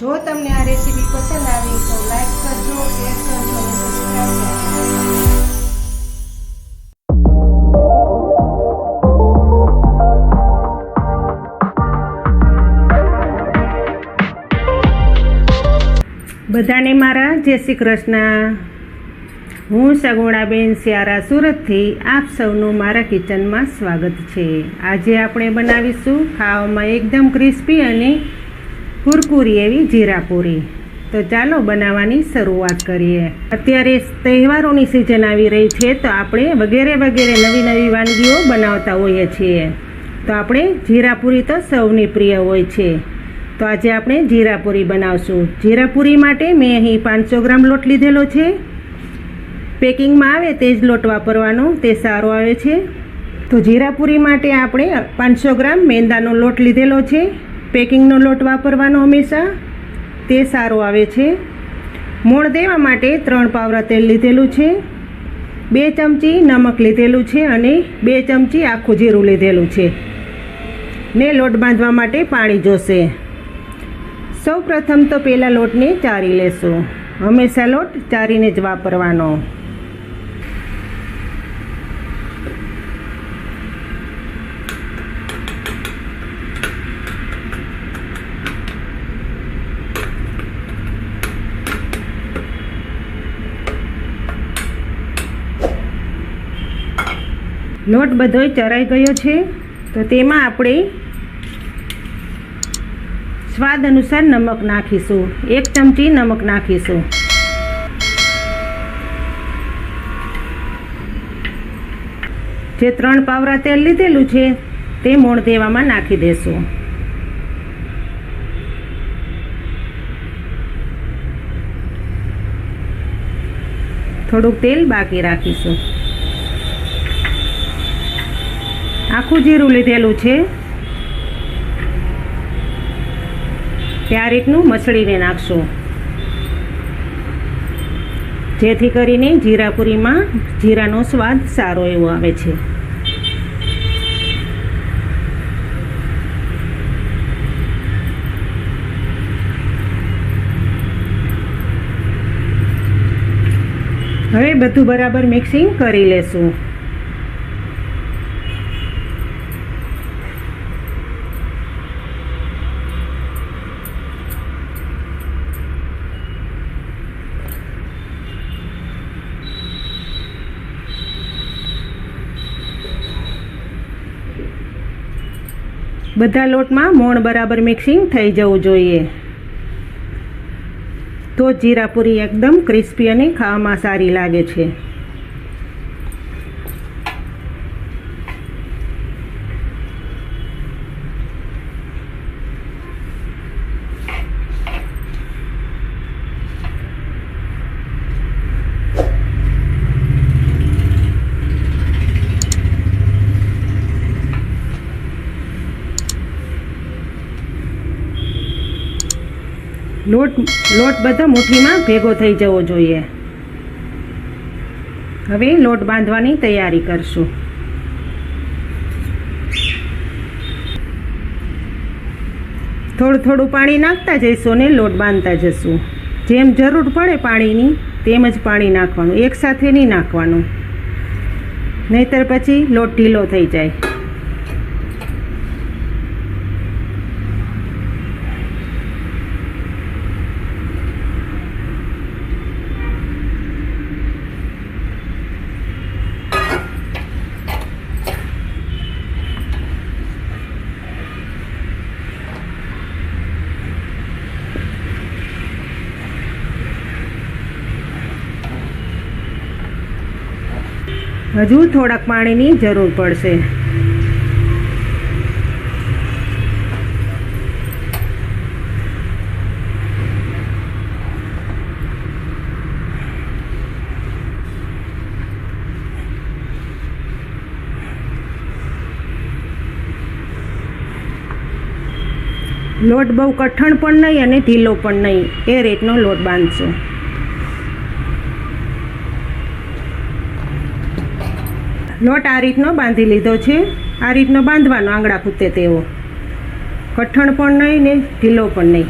જો તમને આ રેસીપી પસંદ આવી તો લાઈક કરજો, શેર કરજો અને સબસ્ક્રાઈબ કરજો. બધાને મારા જય શ્રી કૃષ્ણ. હું સગુણાબેન સિયારા સુરતથી આપ સૌનું મારા કિચનમાં સ્વાગત છે. આજે આપણે બનાવીશું ખાવામાં એકદમ ક્રિસ્પી અને કુરકુરી એવી જીરાપુરી. તો ચાલો બનાવવાની શરૂઆત કરીએ. અત્યારે તહેવારોની સિઝન આવી રહી છે, તો આપણે વગેરે વગેરે નવી નવી વાનગીઓ બનાવતા હોઈએ છીએ. તો આપણે જીરાપુરી તો સૌની પ્રિય હોય છે. તો આજે આપણે જીરાપુરી બનાવશું. જીરાપુરી માટે મેં અહીં પાંચસો ગ્રામ લોટ લીધેલો છે. પેકિંગમાં આવે તે જ લોટ વાપરવાનો, તે સારો આવે છે. તો જીરાપુરી માટે આપણે પાંચસો ગ્રામ મેંદાનો લોટ લીધેલો છે. પેકિંગનો લોટ વાપરવાનો હંમેશા. તે સારો આવે છે. મોણ દેવા માટે ત્રણ પાવરા તેલ લીધેલું છે. બે ચમચી નમક લીધેલું છે અને બે ચમચી આખું જીરું લીધેલું છે. ને લોટ બાંધવા માટે પાણી જોશે. સૌ પ્રથમ તો પહેલાં લોટને ચારી લેશું. હંમેશા લોટ ચારીને જ વાપરવાનો. લોટ બધોય ચરાઈ ગયો છે. તો તેમાં આપણે સ્વાદ અનુસાર નમક નાખીશું. એક ચમચી નમક નાખીશું. જે ત્રણ પાવરા તેલ લીધેલું છે, તે મોણ દેવામાં નાખી દેશું. થોડુંક તેલ બાકી રાખીશું. આખું જીરું લીધેલું છે. તે આ રીતનું મસળીને નાખશું. જેથી કરીને જીરાપુરીમાં જીરાનો સ્વાદ સારો એવો આવે છે. હવે બધું બરાબર મિક્સિંગ કરી લેશું. બધા લોટમાં મોણ બરાબર મિક્સિંગ થઈ જવું જોઈએ. તો જીરાપુરી એકદમ ક્રિસ્પી અને ખાવામાં સારી લાગે છે. લોટ લોટ બધો મુઠ્ઠીમાં ભેગો થઈ જવો જોઈએ. હવે લોટ બાંધવાની તૈયારી કરશું. થોડું થોડું પાણી નાખતા જઈશું ને લોટ બાંધતા જશું. જેમ જરૂર પડે પાણીની, તેમ જ પાણી નાખવાનું. એકસાથે નહીં નાખવાનું. નહીતર પછી લોટ ઢીલો થઈ જાય. હજુ થોડાક પાણીની જરૂર પડશે. લોટ બહુ કઠણ પણ નહીં અને ઢીલો પણ નહીં. એ રીતનો લોટ બાંધશું. લોટ આ રીતનો બાંધી લીધો છે. આ રીતનો બાંધવાનો આંગળા પૂતે તેવો. કઠણ પણ નહીં ને ઢીલો પણ નહીં.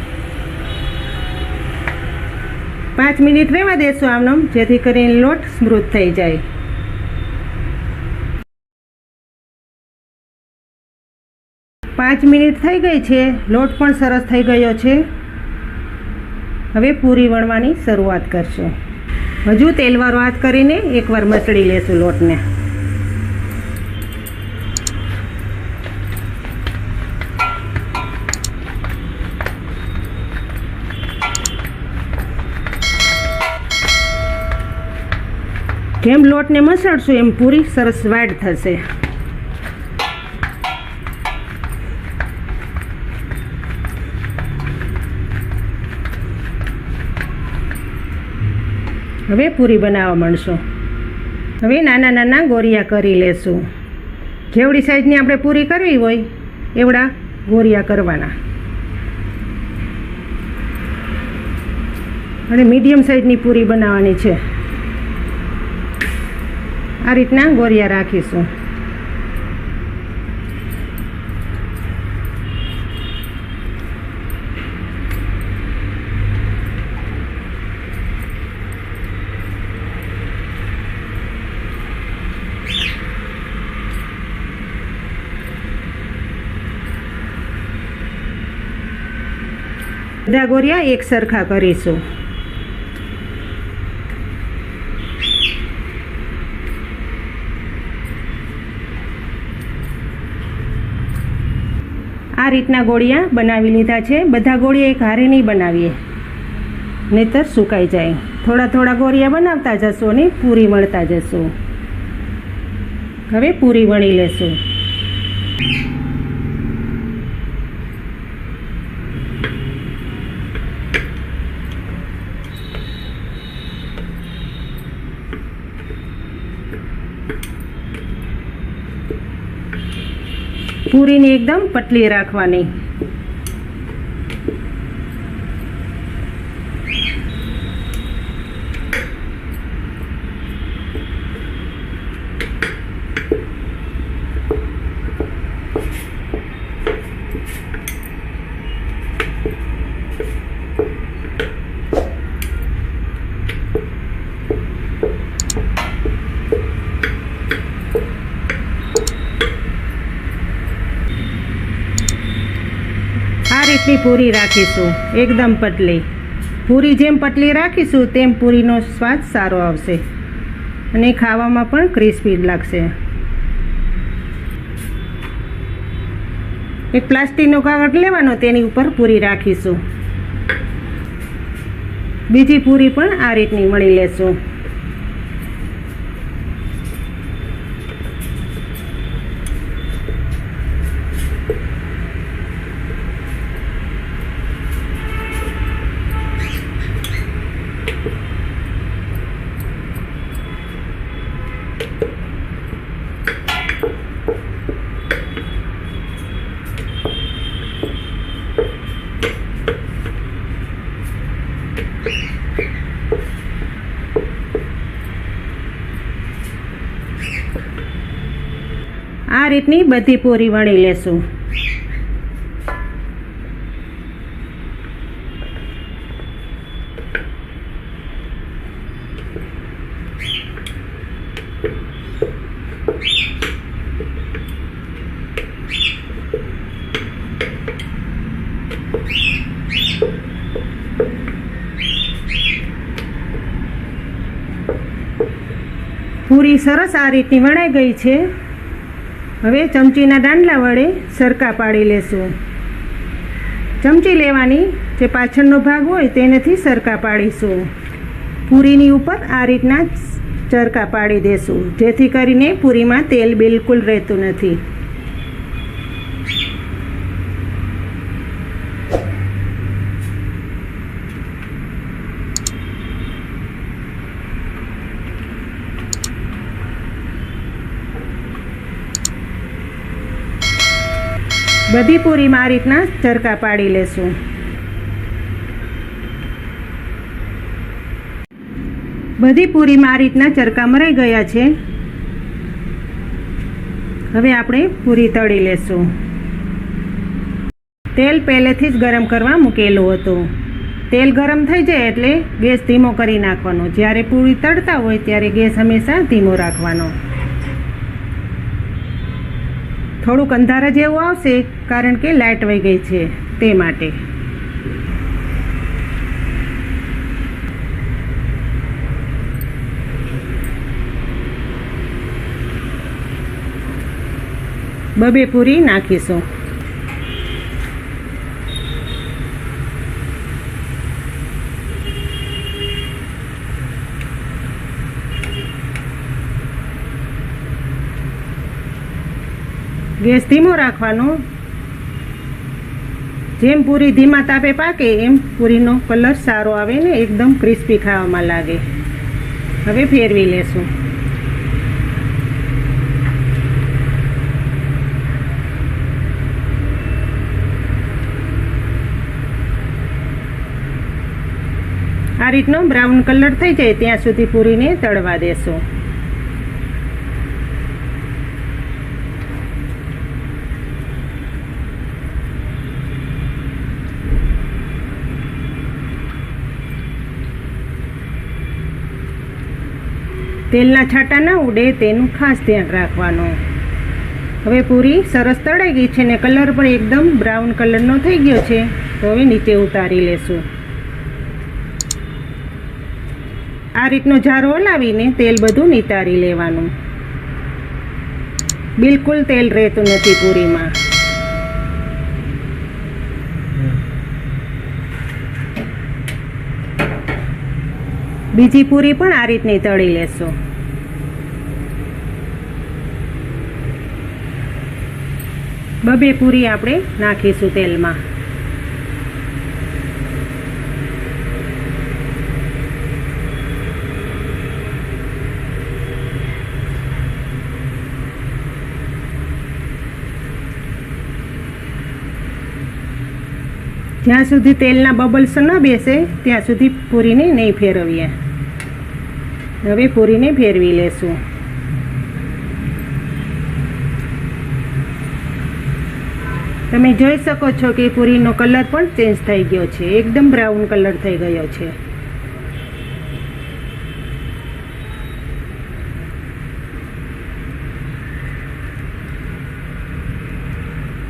પાંચ મિનિટ રહેવા દેશું આમનો જેથી કરીને લોટ સ્મૃત થઈ જાય. પાંચ મિનિટ થઈ ગઈ છે. લોટ પણ સરસ થઈ ગયો છે. હવે પૂરી વણવાની શરૂઆત કરશું. હજુ તેલવાળો હાથ કરીને એકવાર મસળી લેશું લોટને. જેમ લોટને મસળશું એમ પૂરી સરસ વાડ થશે. હવે પૂરી બનાવવા માંડશું. હવે નાના નાના ગોરિયા કરી લેશું. જેવડી સાઈઝની આપણે પૂરી કરવી હોય, એવડા ગોરિયા કરવાના. અને મીડિયમ સાઈઝની પૂરી બનાવવાની છે. આ રીતના ગોરિયા રાખીશું. બધા ગોરિયા એક સરખા કરીશું. આ રીતના ગોળિયા બનાવી લીધા છે. બધા ગોળિયા એક હારે નહીં બનાવીએ. નહીતર સુકાઈ જાય. થોડા થોડા ગોળિયા બનાવતા જશો અને પૂરી વણતા જશો. હવે પૂરી વણી લેશું. પૂરીને એકદમ પતલી રાખવાની. આ પૂરી રાખીશું. એકદમ પતલી પૂરી જેમ પતલી રાખીશું, તેમ પૂરીનો સ્વાદ સારો આવશે. અને ખાવામાં પણ ક્રિસ્પી લાગશે. એક પ્લાસ્ટિકનો કાગળ લેવાનો, તેની ઉપર પૂરી રાખીશું. બીજી પૂરી પણ આ રીતની મળી લેશું આ રીતની બધી પૂરી વણી લેશું. પૂરી સરસ આ રીતની વણાઈ ગઈ છે. હવે ચમચીના દાંડલા વડે સરકા પાડી લેશું. ચમચી લેવાની જે પાછળનો ભાગ હોય તેનાથી સરકા પાડીશું. પૂરીની ઉપર આ રીતના ચરકા પાડી દેશું, જેથી કરીને પૂરીમાં તેલ બિલકુલ રહેતું નથી. બધી પૂરીમાં આ રીતના ચરકા પાડી લેશું. બધી પૂરીમાં આ રીતના ચરકા મરાઈ ગયા છે. હવે આપણે પૂરી તળી લેશું. તેલ પહેલેથી જ ગરમ કરવા મૂકેલું હતું. તેલ ગરમ થઈ જાય એટલે ગેસ ધીમો કરી નાખવાનો. જ્યારે પૂરી તળતા હોય ત્યારે ગેસ હંમેશા ધીમો રાખવાનો. થોડુંક અંધારા જેવું આવશે કારણ કે લાઇટ વહી ગઈ છે તે માટે. બબે પૂરી નાખીશું. ગેસ ધીમો રાખવાનો. જેમ પૂરી ધીમા તાપે પાકે, એમ પૂરીનો કલર સારો આવે ને એકદમ ક્રિસ્પી ખાવામાં લાગે. હવે ફેરવી લેશું. આ રીતનો બ્રાઉન કલર થઈ જાય ત્યાં સુધી પૂરીને તળવા દેશું. તેલના છાંટા ના ઉડે તેનું ખાસ ધ્યાન રાખવાનું. હવે પૂરી સરસ તળાઈ ગઈ છે ને કલર પણ એકદમ બ્રાઉન કલરનો થઈ ગયો છે. તો હવે નીચે ઉતારી લેશું. આ રીતનો જારો હલાવીને તેલ બધું નિતારી લેવાનું. બિલકુલ તેલ રહેતું નથી પૂરીમાં. બીજી પૂરી પણ આ રીતની તળી લેશું. બબે પૂરી આપણે નાખીશું તેલમાં. જ્યાં સુધી તેલના બબલ્સ ન બેસે, ત્યાં સુધી પૂરીને નહીં ફેરવીએ. હવે પૂરીને ફેરવી લેશું. તમે જોઈ શકો છો કે પૂરીનો કલર પણ ચેન્જ થઈ ગયો છે. એકદમ બ્રાઉન કલર થઈ ગયો છે.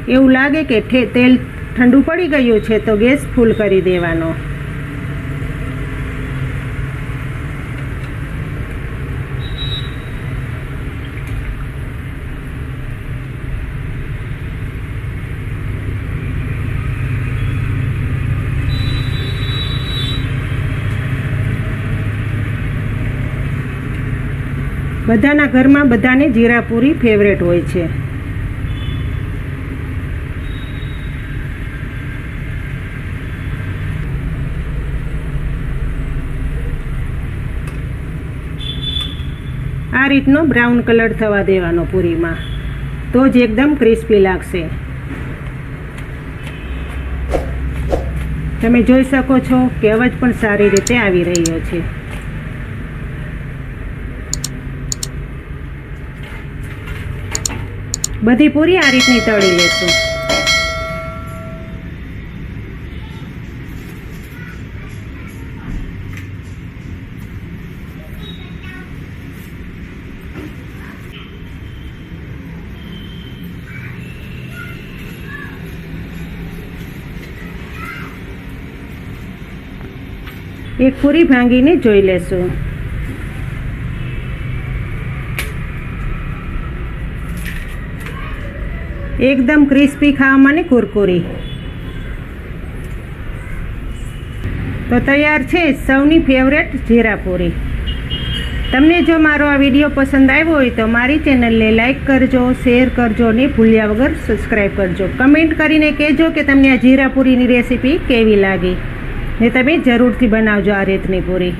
એવું લાગે કે તેલ ઠંડુ પડી ગયું છે તો ગેસ ફૂલ કરી દેવાનો. બધાના ઘરમાં બધાને જીરાપુરી ફેવરેટ હોય છે. આ રીતનો બ્રાઉન કલર થવા દેવાનો પૂરીમાં. તો જ એકદમ ક્રિસ્પી લાગશે. તમે જોઈ શકો છો કે અવાજ પણ સારી રીતે આવી રહ્યો છે. બધી પૂરી આ રીતની તળી લેશું. એક પૂરી ભાંગીને જોઈ લેશું. એકદમ ક્રિસ્પી ખાવામાં ને કુરકુરી. તો તૈયાર છે સૌની ફેવરેટ જીરાપુરી તમને જો મારો આ વીડિયો પસંદ આવ્યો હોય તો મારી ચેનલને લાઈક કરજો શેર કરજો અને ભૂલ્યા વગર સબસ્ક્રાઈબ કરજો. કમેન્ટ કરીને કહેજો કે તમને આ જીરાપુરીની રેસીપી કેવી લાગી. ને તમે જરૂરથી બનાવજો આ રીતની પૂરી.